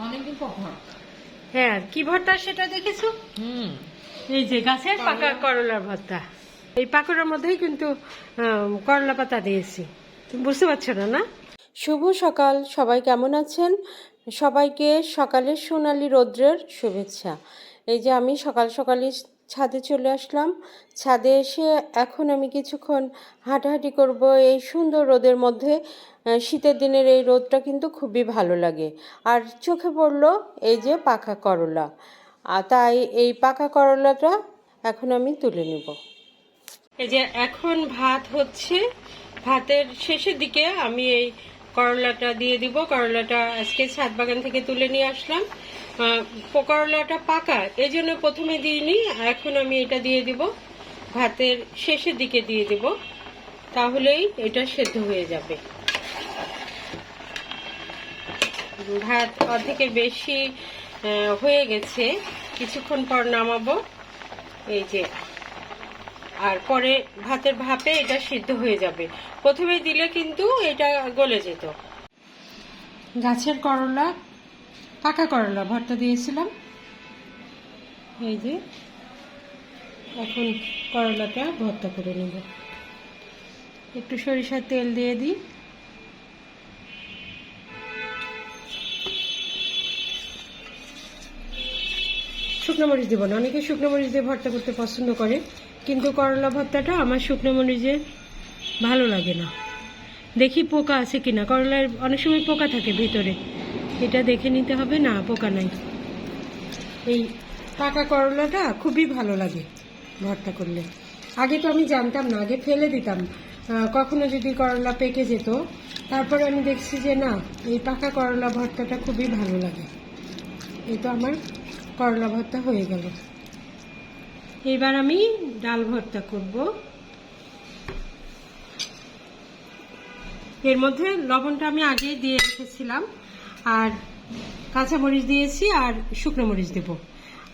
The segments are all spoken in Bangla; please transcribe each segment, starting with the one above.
অনেকদিন পর ভর্তা হ্যাঁ কি ভর্তা সেটা দেখেছ? হুম। এই যে গাছের পাকা করলার ভর্তা। এই পাকড়ার মধ্যেই কিন্তু করলা পাতা দিয়েছি। তুমি বুঝতে পারছ না না? শুভ সকাল সবাই কেমন আছেন? সবাইকে সকালের সোনালি রৌদ্রের শুভেচ্ছা। এই যে আমি সকাল সকালই ছাদে চলে আসলাম। ছাদে এসে এখন আমি কিছুক্ষণ হাঁটাহাঁটি করব এই সুন্দর রোদের মধ্যে। শীতের দিনের এই রোদটা কিন্তু খুবই ভালো লাগে। আর চোখে পড়ল এই যে পাকা করলা। তাই এই পাকা করলাটা এখন আমি তুলে নেব। এই যে এখন ভাত হচ্ছে। ভাতের শেষের দিকে আমি এই করলাটা দিয়ে দিব। করলাটা আজকে ছাদ বাগান থেকে তুলে নিয়ে আসলাম। করলাটা পাকা। এই জন্য প্রথমে দিইনি এখন আমি এটা দিয়ে দিব। ভাতের শেষের দিকে দিয়ে দিব। তাহলেই এটা সেদ্ধ হয়ে যাবে। ভাত অর্ধেকের বেশি হয়ে গেছে। কিছুক্ষণ পর নামাবো। এই যে। আর পরে ভাতের ভাপে এটা সিদ্ধ হয়ে যাবে। প্রথমে দিলে কিন্তু এটা গলে যেত। গাছের করলা পাকা করলা, ভর্তা দিয়েছিলাম। এই যে, এখন করলাটা ভর্তা করে নেব। একটু সরিষার তেল দিয়ে দিই। শুকনো মরিচ দেবো না, অনেকে শুকনো মরিচ দিয়ে ভর্তা করতে পছন্দ করে, কিন্তু করলা ভর্তাটা আমার শুকনো মরিচে ভালো লাগে না। দেখি পোকা আছে কিনা, করলার অনেক সময় পোকা থাকে ভিতরে। এটা দেখে নিতে হবে না, পোকা নাই। এই পাকা করলাটা খুবই ভালো লাগে ভর্তা করলে। আগে তো আমি জানতাম না, আগে ফেলে দিতাম। কখনো যদি করলা পেকে যেত, তারপরে আমি দেখছি যে না, এই পাকা করলা ভর্তাটা খুবই ভালো লাগে। এই তো আমার করলা ভর্তা হয়ে গেল। এবার আমি ডাল ভর্তা করব। এর মধ্যে লবণটা আমি আগেই দিয়ে রেখেছিলাম। আর কাঁচা মরিচ দিয়েছি আর শুকনো মরিচ দেব।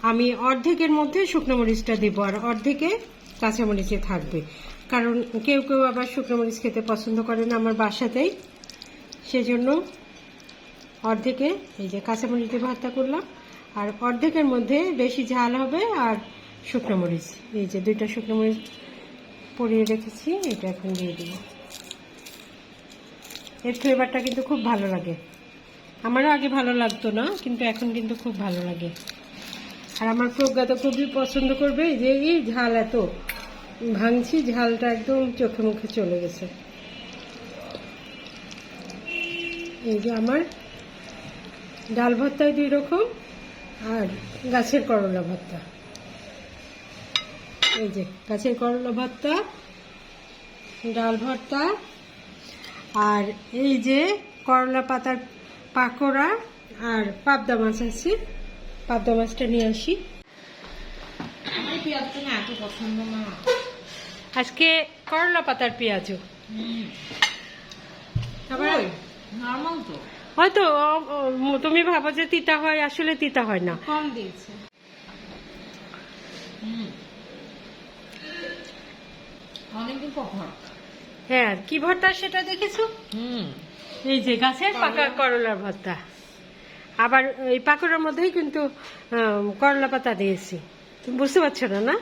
আমি অর্ধেকের মধ্যে শুকনো মরিচটা দেব আর অর্ধেকে কাঁচা মরিচে থাকবে। কারণ কেউ কেউ আবার শুকনো মরিচ খেতে পছন্দ করে না আমার বাসাতেই। সেজন্য অর্ধেকে এই যে কাঁচামরিচ দিয়ে ভর্তা করলাম। আর অর্ধেকের মধ্যে বেশি ঝাল হবে আর শুকনো মরিচ। এই যে দুইটা শুকনো মরিচ পরিয়ে রেখেছি, এটা এখন দিয়ে দিব। এর ফ্লেভারটা কিন্তু খুব ভালো লাগে। আমারও আগে ভালো লাগতো না, কিন্তু এখন কিন্তু খুব ভালো লাগে। আর আমার প্রজ্ঞা তো খুবই পছন্দ করবে যে এই ঝাল এত। ভাঙছি, ঝালটা একদম চোখে মুখে চলে গেছে। এই যে আমার ডাল ভর্তায় দুই রকম আর গাছের করলা ভর্তা। এই যে গাছের করলা ভর্তা, ডাল ভর্তা, আর এই যে করলা পাতার পাকোড়া আর পাবদা মাছ আছে। পাবদা মাছটা নিয়ে আসি। আজকে করলা পাতার পেঁয়াজও। আবার নর্মাল তো। হয়তো তুমি ভাবো যে তিতা হয় আসলে তিতা হয় না। কম দিয়েছে। অনেকদিন পর হ্যাঁ কি ভর্তা সেটা দেখেছ? হুম। এই যে গাছের পাকা করলার ভর্তা আবার এই পাকোড়ার মধ্যেই কিন্তু করলা পাতা দিয়েছি। তুমি বুঝতে পারছ না না?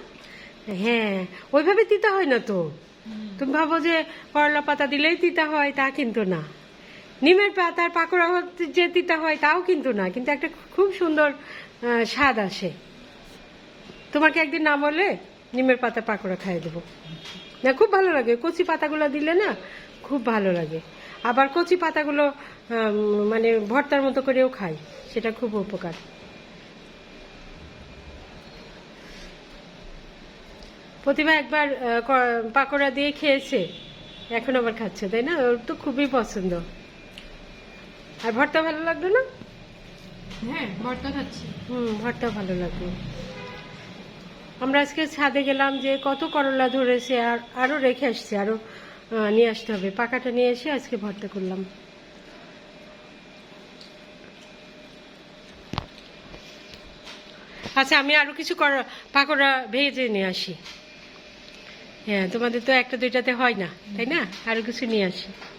হ্যাঁ ওইভাবে তিতা হয় না তো। তুমি ভাবো যে করলা পাতা দিলেই তিতা হয় তা কিন্তু না। নিমের পাতার পাকোড়া যে তিতা হয় তাও কিন্তু না। কিন্তু একটা খুব সুন্দর স্বাদ আসে। তোমাকে একদিন না বলে নিমের পাতা পাকোড়া খাইয়ে দেবো। না খুব ভালো লাগে। কচি পাতাগুলো দিলে না খুব ভালো লাগে। আবার কচি পাতাগুলো মানে ভর্তার মতো করেও খাই সেটা খুব উপকার। প্রতিভা একবার পাকোড়া দিয়ে খেয়েছে এখন আবার খাচ্ছে তাই না? ওর তো খুবই পছন্দ। আর ভর্তা ভালো লাগল না? হ্যাঁ ভর্তা খাচ্ছি। হুম ভর্তা ভালো লাগল। আমরা আজকে ছাদে গেলাম যে কত করলা ধরেছে আর আরও রেখে আসছে আরও নিয়ে আসতে হবে। পাকাটা নিয়ে এসে আজকে ভর্তা করলাম। আচ্ছা আমি আরও কিছু কর- পাকোড়া ভেজে নিয়ে আসি। হ্যাঁ তোমাদের তো একটা দুইটাতে হয় না, তাই না? আরও কিছু নিয়ে আসি।